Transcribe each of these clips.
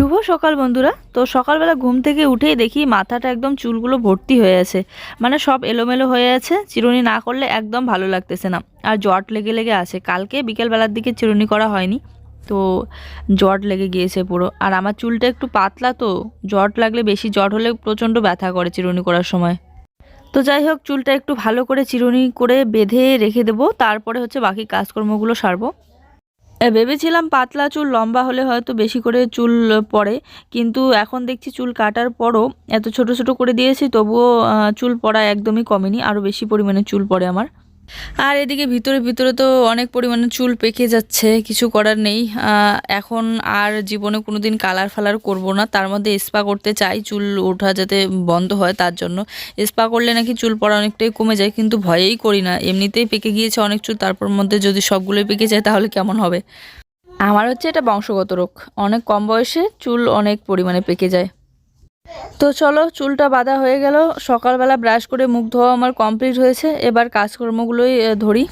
শুভ সকাল বন্ধুরা। তো সকালবেলা ঘুম থেকে উঠেই দেখি মাথাটা একদম চুলগুলো ভর্তি হয়ে আছে। মানে সব এলোমেলো হয়ে আছে, চিরুনি না করলে একদম ভালো লাগতেছে না। আর জট লেগে লেগে আছে। কালকে বিকেলবেলার দিকে চিরুনি করা হয়নি। তো জট লেগে গিয়েছে পুরো। আর আমার চুলটা একটু পাতলা তো, জট লাগলে বেশি জট হলে প্রচণ্ড ব্যথা করে চিরুনি করার সময়। তো যাই হোক, চুলটা একটু ভালো করে চিরুনি করে বেঁধে রেখে দেবো। তারপরে হচ্ছে বাকি কাজকর্মগুলো সারবো। ভেবেছিলাম পাতলা চুল, লম্বা হলে হয়তো বেশি করে চুল পড়ে, কিন্তু এখন দেখছি চুল কাটার পরও এত ছোট ছোট করে দিয়েছি, তবুও চুল পড়া একদমই কমেনি আরও বেশি পরিমাণে চুল পড়ে আমার। আর এদিকে ভিতরে ভিতরে তো অনেক পরিমাণে চুল পেকে যাচ্ছে, কিছু করার নেই। এখন আর জীবনে কোনো দিন কালার ফালার করব না। তার মধ্যে স্পা করতে চাই, চুল ওঠা যাতে বন্ধ হয় তার জন্য। স্পা করলে নাকি চুল পড়া অনেকটাই কমে যায়, কিন্তু ভয়েই করি না। এমনিতেই পেকে গিয়েছে অনেক চুল, তারপর মধ্যে যদি সবগুলোই পেকে যায় তাহলে কেমন হবে? আমার হচ্ছে এটা বংশগত রোগ। অনেক কম বয়সে চুল অনেক পরিমাণে পেকে যায়। তো চলো চুলটা বাঁধা হয়ে গেল সকালবেলা ব্রাশ করে মুখ ধোয়া আমার কমপ্লিট হয়েছে এবার কাজকর্মগুলোই ধরি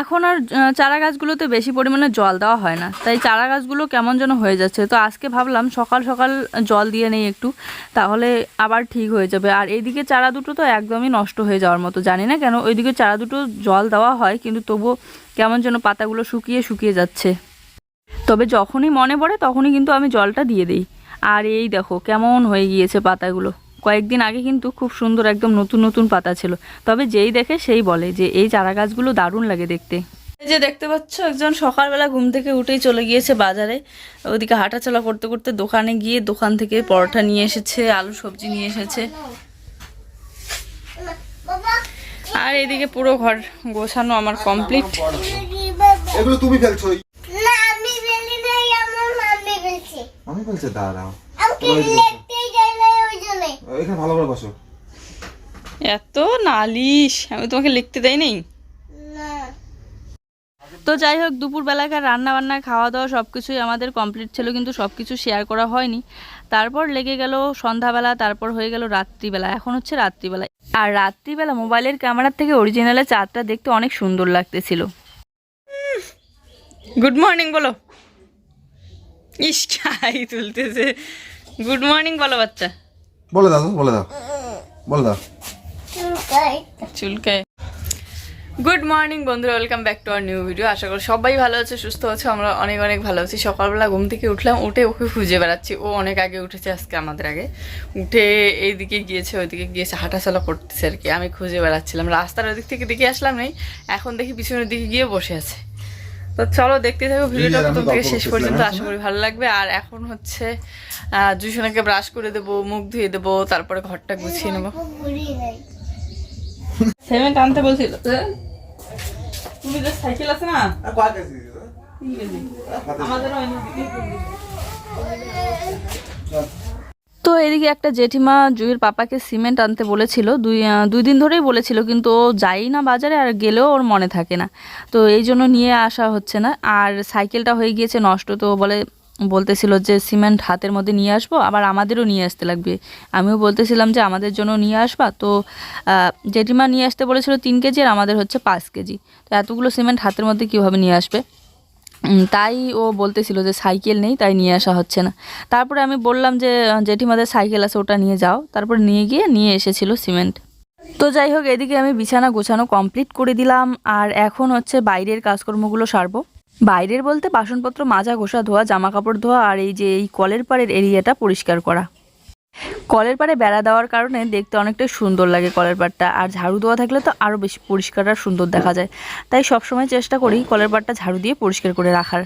এখন আর চারা গাছগুলোতে বেশি পরিমাণে জল দেওয়া হয় না। তাই চারা গাছগুলো কেমন যেন হয়ে যাচ্ছে। তো আজকে ভাবলাম সকাল সকাল জল দিয়ে নেই একটু, তাহলে আবার ঠিক হয়ে যাবে। আর এইদিকে চারা দুটো তো একদমই নষ্ট হয়ে যাওয়ার মতো। জানি না কেন, ওইদিকে চারা দুটো জল দেওয়া হয়, কিন্তু তবুও কেমন যেন পাতাগুলো শুকিয়ে শুকিয়ে যাচ্ছে। তবে যখনই মনে পড়ে, তখনই কিন্তু আমি জলটা দিয়ে দিই। আর এই দেখো, কেমন হয়ে গিয়েছে পাতাগুলো। কয়েকদিন আগে কিন্তু খুব সুন্দর একদম নতুন নতুন পাতা ছিল। তবে যেই দেখে সেই বলে যে এই চারা গাছগুলো দারুণ লাগে দেখতে। এই যে দেখতে পাচ্ছ একজন সকালবেলা ঘুম থেকে উঠেই চলে গিয়েছে বাজারে। ওদিকে হাঁটাচলা করতে করতে দোকানে গিয়ে দোকান থেকে পরোটা নিয়ে এসেছে আলু সবজি নিয়ে এসেছে। আর এদিকে পুরো ঘর গোছানো আমার কমপ্লিট। এগুলো তুমি ফেলছো না আমি বেলি নাই আমার মাম্মি বলছে আমি ফেলছে দাঁড়াও আমাকে লিখতেই যায় না ওই জন্য এখানে ভালো করে বসো। এত নালিশ, আমি তোমাকে লিখতে দেই নেই? তো যাই হোক দুপুর বেলাকার রান্না বান্না খাওয়া দাওয়া সব কিছুই আমাদের কমপ্লিট ছিল, কিন্তু সব কিছু শেয়ার করা হয়নি। তারপর লেগে গেল সন্ধ্যাবেলা, তারপর হয়ে গেল রাত্রিবেলা, এখন হচ্ছে রাত্রিবেলা। আর রাত্রিবেলা মোবাইলের ক্যামেরার থেকে অরিজিনালের চাঁদটা দেখতে অনেক সুন্দর লাগতেছিল। গুড মর্নিং বলো। ইস তুলতেছে। গুড মর্নিং বলো বাচ্চা। বলে দাও বলে দাও বলে দাও। চুলকায়। গুড মর্নিং বন্ধুরা welcome back to our new video আশা করি সবাই ভালো আছে সুস্থ আছে আমরা অনেক অনেক ভালো আছি। সকালবেলা ঘুম থেকে উঠলাম উঠে ওকে খুঁজে বেড়াচ্ছি। ও অনেক আগে উঠেছে আজকে আমাদের আগে। উঠে এইদিকে গিয়েছে ওইদিকে গিয়েছে হাঁটাচলা করতেছে আর কি। আমি খুঁজে বেড়াচ্ছিলাম রাস্তার ওদিক থেকে দেখে আসলাম নেই। এখন দেখি পিছনের দিকে গিয়ে বসে আছে। তো চলো দেখতে থাকো ভিডিওটা প্রথম থেকে শেষ পর্যন্ত? আশা করি ভালো লাগবে। আর এখন হচ্ছে দুজনকে ব্রাশ করে দেবো মুখ ধুয়ে দেবো তারপরে ঘরটা গুছিয়ে নেব। সেভেন আনতে বলছিল তুমি যে সাইকেল আছে না? আমাদের তো এদিকে একটা জেঠিমা জুইয়ের পাপাকে সিমেন্ট আনতে বলেছিল। দুই দুই দিন ধরেই বলেছিল, কিন্তু ও যাই না বাজারে আর গেলেও ওর মনে থাকে না। তো এই জন্য নিয়ে আসা হচ্ছে না। আর সাইকেলটা হয়ে গিয়েছে নষ্ট, তো বলে, বলতেছিল যে সিমেন্ট হাতের মধ্যে নিয়ে আসব, আবার আমাদেরও নিয়ে আসতে লাগবে। আমিও বলতেছিলাম যে আমাদের জন্য নিয়ে আসবা। তো জেঠিমা নিয়ে আসতে বলেছিল তিন কেজি আর আমাদের হচ্ছে পাঁচ কেজি। তো এতগুলো সিমেন্ট হাতের মধ্যে কীভাবে নিয়ে আসবে? তাই ও বলতেছিল যে সাইকেল নেই, তাই নিয়ে আসা হচ্ছে না। তারপরে আমি বললাম যে জেঠিমাদের সাইকেল আছে, ওটা নিয়ে যাও। তারপর নিয়ে গিয়ে নিয়ে এসেছিল সিমেন্ট। তো যাই হোক, এদিকে আমি বিছানা গোছানো কমপ্লিট করে দিলাম, আর এখন হচ্ছে বাইরের কাজকর্মগুলো সারবো। বাইরের বলতে বাসনপত্র মাজা, ঘষা, ধোয়া জামা কাপড় ধোয়া, আর এই যে এই কলের পাড়ের এরিয়াটা পরিষ্কার করা। কলের পাড়ে বেড়া দেওয়ার কারণে দেখতে অনেকটা সুন্দর লাগে কলের পাড়টা। আর ঝাড়ু দেওয়া থাকলে তো আরও বেশি পরিষ্কার আর সুন্দর দেখা যায়। তাই সবসময় চেষ্টা করি কলের পাড়টা ঝাড়ু দিয়ে পরিষ্কার করে রাখার।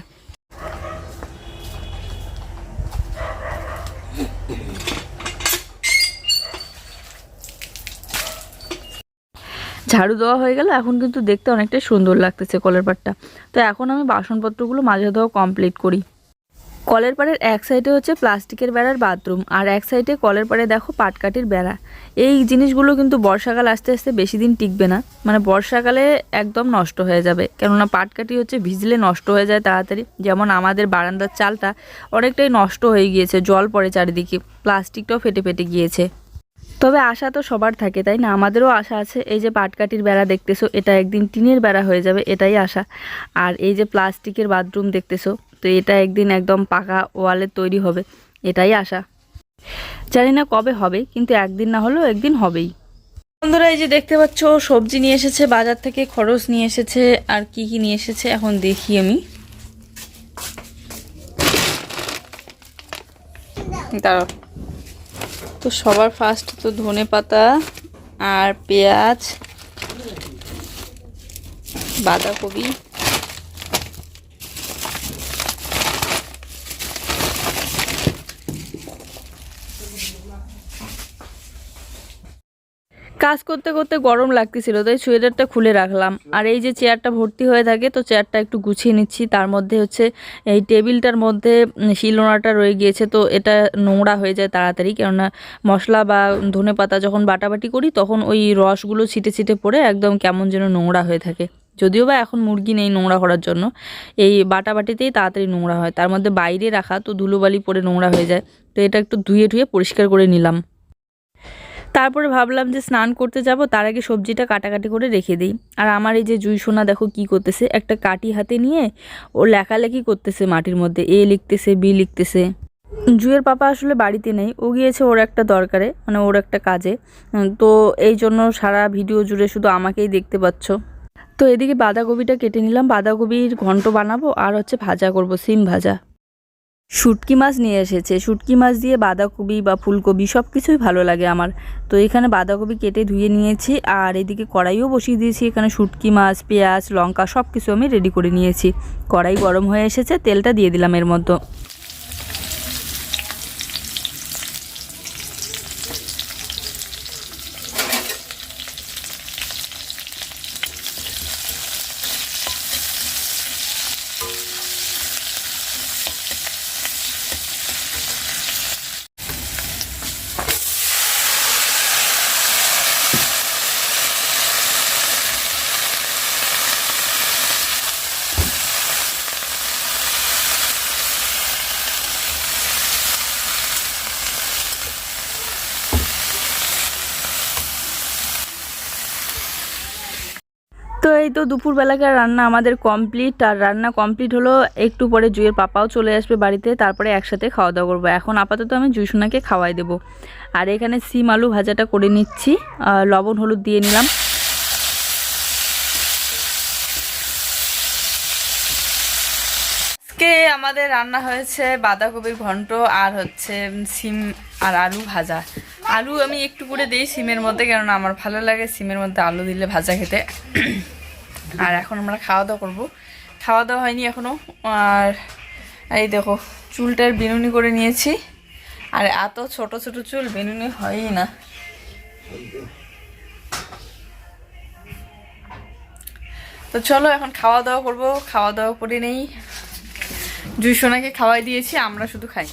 ঝাড়ু দেওয়া হয়ে গেল এখন কিন্তু দেখতে অনেকটাই সুন্দর লাগতেছে কলের পাটটা তো এখন আমি বাসনপত্রগুলো মাঝে ধোয়া কমপ্লিট করি। কলের পাড়ের এক সাইডে হচ্ছে প্লাস্টিকের বেড়ার বাথরুম, আর এক সাইডে কলের পাড়ে দেখো পাটকাঠির বেড়া। এই জিনিসগুলো কিন্তু বর্ষাকাল আস্তে আস্তে বেশি দিন টিকবে না। মানে বর্ষাকালে একদম নষ্ট হয়ে যাবে। কেননা পাটকাঠি হচ্ছে ভিজলে নষ্ট হয়ে যায় তাড়াতাড়ি। যেমন আমাদের বারান্দার চালটা অনেকটাই নষ্ট হয়ে গিয়েছে, জল পড়ে চারিদিকে। প্লাস্টিকটাও ফেটে ফেটে গিয়েছে। তবে আশা তো সবার থাকে, তাই না? আমাদেরও আশা আছে, এই যে পাটকাঠির বেড়া দেখতেছো, এটা একদিন টিনের বেড়া হয়ে যাবে, এটাই আশা। আর এই যে প্লাস্টিকের বাথরুম দেখতেছো, তো এটা একদিন একদম পাকা ওয়ালে তৈরি হবে, এটাই আশা। জানি না কবে হবে, কিন্তু একদিন না হলেও একদিন হবেই। বন্ধুরা, এই যে দেখতে পাচ্ছ, সবজি নিয়ে এসেছে, বাজার থেকে খরচ নিয়ে এসেছে, আর কি কি নিয়ে এসেছে, এখন দেখি আমি। দাঁড়াও। তো সবার ফার্স্ট তো ধনে পাতা আর পেঁয়াজ বাঁধাকপি। কাজ করতে করতে গরম লাগতেছিল, তাই সোয়েটারটা খুলে রাখলাম। আর এই যে চেয়ারটা ভর্তি হয়ে থাকে, তো চেয়ারটা একটু গুছিয়ে নিচ্ছি। তার মধ্যে হচ্ছে এই টেবিলটার মধ্যে শিলনোড়াটা রয়ে গিয়েছে, তো এটা নোংরা হয়ে যায় তাড়াতাড়ি। কেননা মশলা বা ধনে পাতা যখন বাটাবাটি করি, তখন ওই রসগুলো ছিটে ছিটে পড়ে একদম কেমন যেন নোংরা হয়ে থাকে। যদিও বা এখন মুরগি নেই নোংরা করার জন্য, এই বাটাবাটিতেই তাড়াতাড়ি নোংরা হয়। তার মধ্যে বাইরে রাখা, তো ধুলোবালি পরে নোংরা হয়ে যায়। তো এটা একটু ধুয়ে ধুয়ে পরিষ্কার করে নিলাম। তারপরে ভাবলাম যে স্নান করতে যাব, তার আগে সবজিটা কাটাকাটি করে রেখে দিই। আর আমার এই যে জুই সোনা দেখো কি করতেছে, একটা কাটি হাতে নিয়ে ও লেখালেখি করতেছে মাটির মধ্যে, এ লিখতেছে, বি লিখতেছে। জুয়ের পাপা আসলে বাড়িতে নেই, ও গিয়েছে ওর একটা দরকারে মানে ওর একটা কাজে। তো এই জন্য সারা ভিডিও জুড়ে শুধু আমাকেই দেখতে পাচ্ছ। তো এদিকে বাঁধাকপিটা কেটে নিলাম, বাঁধাকপির ঘন্ট বানাবো, আর হচ্ছে ভাজা করব, সিম ভাজা। শুটকি মাছ নিয়ে এসেছে। শুটকি মাছ দিয়ে বাঁধাকপি বা ফুলকপি সব কিছুই ভালো লাগে আমার। তো এখানে বাঁধাকপি কেটে ধুয়ে নিয়েছি আর এদিকে কড়াইও বসিয়ে দিয়েছি। এখানে শুটকি মাছ, পেঁয়াজ, লঙ্কা সব কিছু আমি রেডি করে নিয়েছি। কড়াই গরম হয়ে এসেছে, তেলটা দিয়ে দিলাম এর মধ্যে। তো দুপুরবেলাকার রান্না আমাদের কমপ্লিট আর রান্না কমপ্লিট হলো একটু পরে জুয়ের পাপাও চলে আসবে বাড়িতে, তারপরে একসাথে খাওয়া দাওয়া করব। এখন আপাতত আমি জুইসোনাকে খাওয়াই দেবো। আর এখানে সিম আলু ভাজাটা করে নিচ্ছি লবণ, হলুদ দিয়ে নিলাম। আজকে আমাদের রান্না হয়েছে বাঁধাকপির ঘন্ট, আর হচ্ছে সিম আর আলু ভাজা। আলু আমি একটু করে দিই সিমের মধ্যে, কেননা আমার ভালো লাগে সিমের মধ্যে আলু দিলে ভাজা খেতে। আর এখন আমরা খাওয়া দাওয়া করব। খাওয়া দাওয়া হয়নি এখনও আর এই দেখো, চুলটার বিনুনি করে নিয়েছি। আর এত ছোট ছোট চুল বিনুনি হয়ই না। তো চলো এখন খাওয়া দাওয়া করব। খাওয়া দাওয়া করে নেই। জুই সোনাকে খাওয়াই দিয়েছি, আমরা শুধু খাই।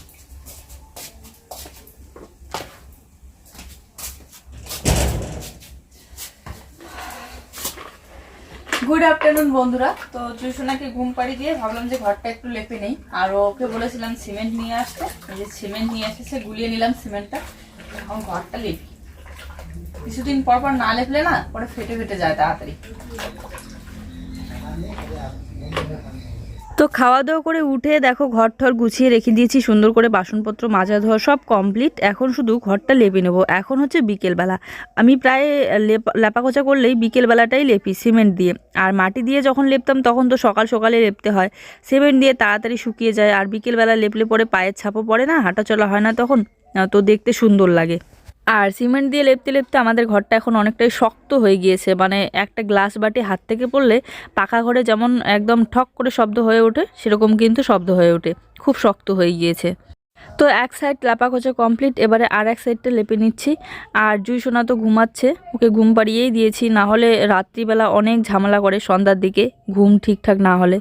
গুড আফটারনুন বন্ধুরা। তো জুই সোনাকে ঘুম পাড়ি দিয়ে ভাবলাম যে ঘরটা একটু লেপে নেই। আর ওকে বলেছিলাম সিমেন্ট নিয়ে আসতে। যে সিমেন্ট নিয়ে এসেছে, গুলিয়ে নিলাম সিমেন্টটা। এখন ঘরটা লেপি। কিছুদিন পর পর না লেপলে না, পরে ফেটে ফেটে যায় তাড়াতাড়ি। তো খাওয়া দাওয়া করে উঠে দেখো ঘর ঠর গুছিয়ে রেখে দিয়েছি, সুন্দর করে বাসনপত্র মাজা ধোয়া সব কমপ্লিট এখন শুধু ঘরটা লেপে নেব। এখন হচ্ছে বিকেলবেলা। আমি প্রায় লেপ- লেপাকোচা করলেই বিকেলবেলাটাই লেপি সিমেন্ট দিয়ে। আর মাটি দিয়ে যখন লেপতাম তখন তো সকাল সকালে লেপতে হয়। সিমেন্ট দিয়ে তাড়াতাড়ি শুকিয়ে যায়। আর বিকেলবেলা লেপলে পরে পায়ের ছাপও পড়ে না হাঁটা চলা হয় না তখন। তো দেখতে সুন্দর লাগে। আর সিমেন্ট দিয়ে লেপতে লেপতে আমাদের ঘরটা এখন অনেকটাই শক্ত হয়ে গিয়েছে। মানে একটা গ্লাস বাটি হাত থেকে পড়লে পাকা ঘরে যেমন একদম ঠক করে শব্দ হয়ে ওঠে, সেরকম কিন্তু শব্দ হয়ে ওঠে। খুব শক্ত হয়ে গিয়েছে। তো এক সাইড লাপা খোঁচা কমপ্লিট, এবারে আর এক সাইডটা লেপে নিচ্ছি। আর জুই সোনা তো ঘুমাচ্ছে, ওকে ঘুম পাড়িয়েই দিয়েছি। না হলে রাত্রিবেলা অনেক ঝামেলা করে সন্ধ্যার দিকে, ঘুম ঠিকঠাক না হলে।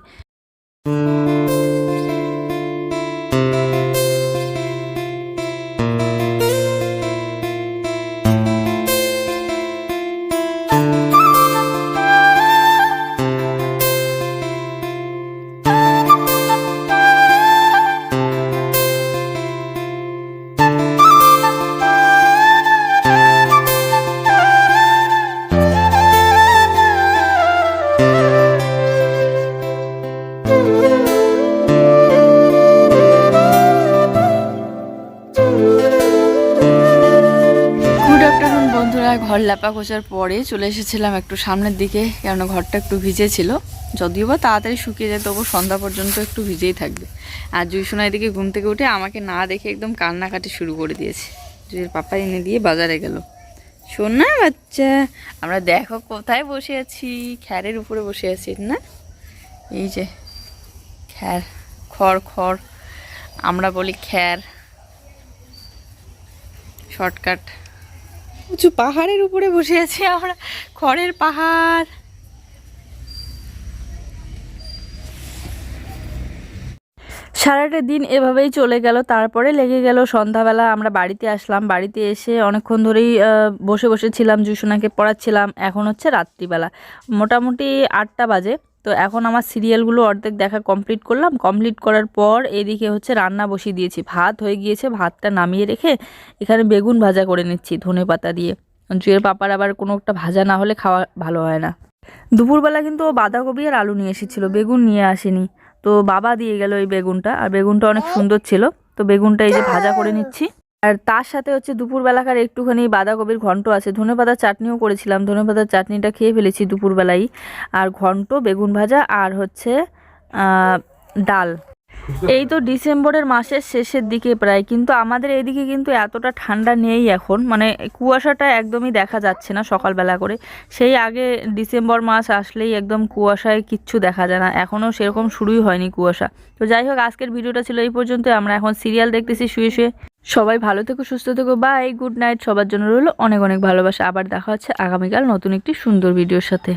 ল্যাপা খোঁচার পরে চলে এসেছিলাম একটু সামনের দিকে, কেননা ঘরটা একটু ভিজে ছিল। যদিও বা তাড়াতাড়ি শুকিয়ে যায়, তবু সন্ধ্যা পর্যন্ত একটু ভিজেই থাকবে। আর জুই সোনা এদিকে ঘুম থেকে উঠে আমাকে না দেখে একদম কান্নাকাটি শুরু করে দিয়েছে। জুইয়ের পাপা এনে দিয়ে বাজারে গেল। শোনা বাচ্চা, আমরা দেখো কোথায় বসে আছি। খ্যারের উপরে বসে আছি, না? এই যে, খ্যার, খড় খড়, আমরা বলি খ্যার। শর্টকাট। উঁচু পাহাড়ের উপরে বসে আছি আমরা। খড়ের পাহাড়। সারাটা দিন এভাবেই চলে গেল তারপরে লেগে গেল সন্ধ্যাবেলা আমরা বাড়িতে আসলাম। বাড়িতে এসে অনেকক্ষণ ধরেই আহ, বসে বসেছিলাম জুসোনাকে পড়াচ্ছিলাম। এখন হচ্ছে রাত্রিবেলা। মোটামুটি আটটা বাজে। তো এখন আমার সিরিয়ালগুলো অর্ধেক দেখা কমপ্লিট করলাম। কমপ্লিট করার পর এদিকে হচ্ছে রান্না বসিয়ে দিয়েছি। ভাত হয়ে গিয়েছে, ভাতটা নামিয়ে রেখে এখানে বেগুন ভাজা করে নিচ্ছি ধনে পাতা দিয়ে। জুয়ের পাপার আবার কোনো একটা ভাজা না হলে খাওয়া ভালো হয় না। দুপুরবেলা কিন্তু ও বাঁধাকপি আর আলু নিয়ে এসেছিল, বেগুন নিয়ে আসেনি। তো বাবা দিয়ে গেল এই বেগুনটা, আর বেগুনটা অনেক সুন্দর ছিল। তো বেগুনটা এই যে ভাজা করে নিচ্ছি। আর তার সাথে হচ্ছে দুপুরবেলাকার একটুখানি বাঁধাকপির ঘন্ট আছে। ধনে পাতার চাটনিও করেছিলাম। ধনে পাতার চাটনিটা খেয়ে ফেলেছি দুপুরবেলায় আর ঘন্ট, বেগুন ভাজা আর হচ্ছে ডাল। এই তো ডিসেম্বরের মাসের শেষের দিকে প্রায়, কিন্তু আমাদের এইদিকে কিন্তু এতটা ঠান্ডা নেই এখন। মানে কুয়াশাটা একদমই দেখা যাচ্ছে না সকালবেলা করে। সেই আগে ডিসেম্বর মাস আসলেই একদম কুয়াশায় কিচ্ছু দেখা যায় না। এখনও সেরকম শুরুই হয়নি কুয়াশা। তো যাই হোক, আজকের ভিডিওটা ছিল এই পর্যন্ত। আমরা এখন সিরিয়াল দেখতেছি শুয়ে শুয়ে। সবাই ভালো থেকো, সুস্থ থেকো। Bye, good night. সবার জন্য রইল অনেক অনেক ভালোবাসা। আবার দেখা হচ্ছে আগামীকাল নতুন একটি সুন্দর ভিডিওর সাথে।